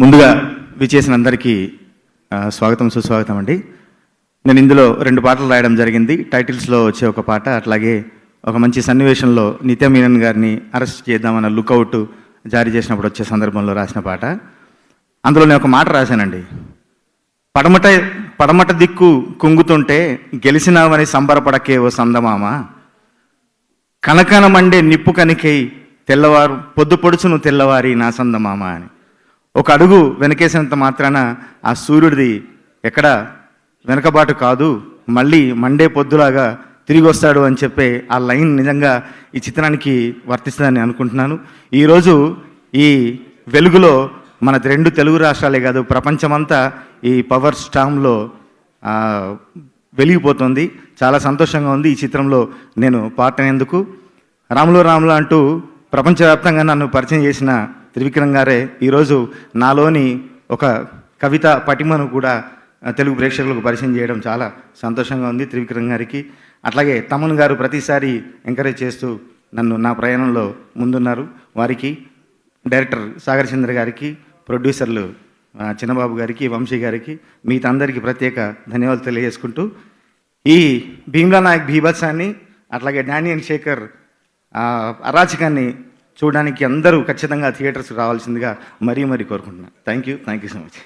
ముందుగా విచేసిన అందరికీ స్వాగతం సుస్వాగతం అండి. నేను ఇందులో రెండు పాటలు రాయడం జరిగింది. టైటిల్స్లో వచ్చే ఒక పాట అట్లాగే ఒక మంచి సన్నివేశంలో నిత్య మీనన్ గారిని అరెస్ట్ చేద్దామన్న లుకౌట్ జారీ చేసినప్పుడు వచ్చే సందర్భంలో రాసిన పాట. అందులో నేను ఒక మాట రాశానండి. పడమట పడమట దిక్కు కుంగుతుంటే గెలిచినావని సంబరపడకే ఓ సందమామ. కనకన మండే నిప్పు కనికై తెల్లవారు పొద్దు పొడుచును తెల్లవారి నా సందమామ అని. ఒక అడుగు వెనకేసినంత మాత్రాన ఆ సూర్యుడిది ఎక్కడ? వెనకబాటు కాదు మళ్ళీ మండే పొద్దులాగా తిరిగి వస్తాడు అని చెప్పే ఆ లైన్ నిజంగా ఈ చిత్రానికి వర్తిస్తుందని అనుకుంటున్నాను. ఈరోజు ఈ వెలుగులో మన రెండు తెలుగు రాష్ట్రాలే కాదు ప్రపంచమంతా ఈ పవర్ స్టామ్లో వెలిగిపోతుంది. చాలా సంతోషంగా ఉంది ఈ చిత్రంలో నేను పాటనేందుకు. రాములు రాములు అంటూ ప్రపంచవ్యాప్తంగా నన్ను పరిచయం చేసిన త్రివిక్రమ్ గారే ఈరోజు నాలోని ఒక కవిత పటిమను కూడా తెలుగు ప్రేక్షకులకు పరిచయం చేయడం చాలా సంతోషంగా ఉంది త్రివిక్రమ్ గారికి. అట్లాగే తమన్ గారు ప్రతిసారి ఎంకరేజ్ చేస్తూ నన్ను నా ప్రయాణంలో ముందున్నారు. వారికి డైరెక్టర్ సాగర్ చంద్ర గారికి ప్రొడ్యూసర్లు చిన్నబాబు గారికి వంశీ గారికి మీ అందరికీ ప్రత్యేక ధన్యవాదాలు తెలియజేసుకుంటూ ఈ భీమ్లా నాయక్ భీభత్సాన్ని అట్లాగే డానియల్ శేఖర్ అరాచకాన్ని చూడడానికి అందరూ ఖచ్చితంగా థియేటర్స్కి రావాల్సిందిగా మరీ మరీ కోరుకుంటున్నాను thank you thank you so much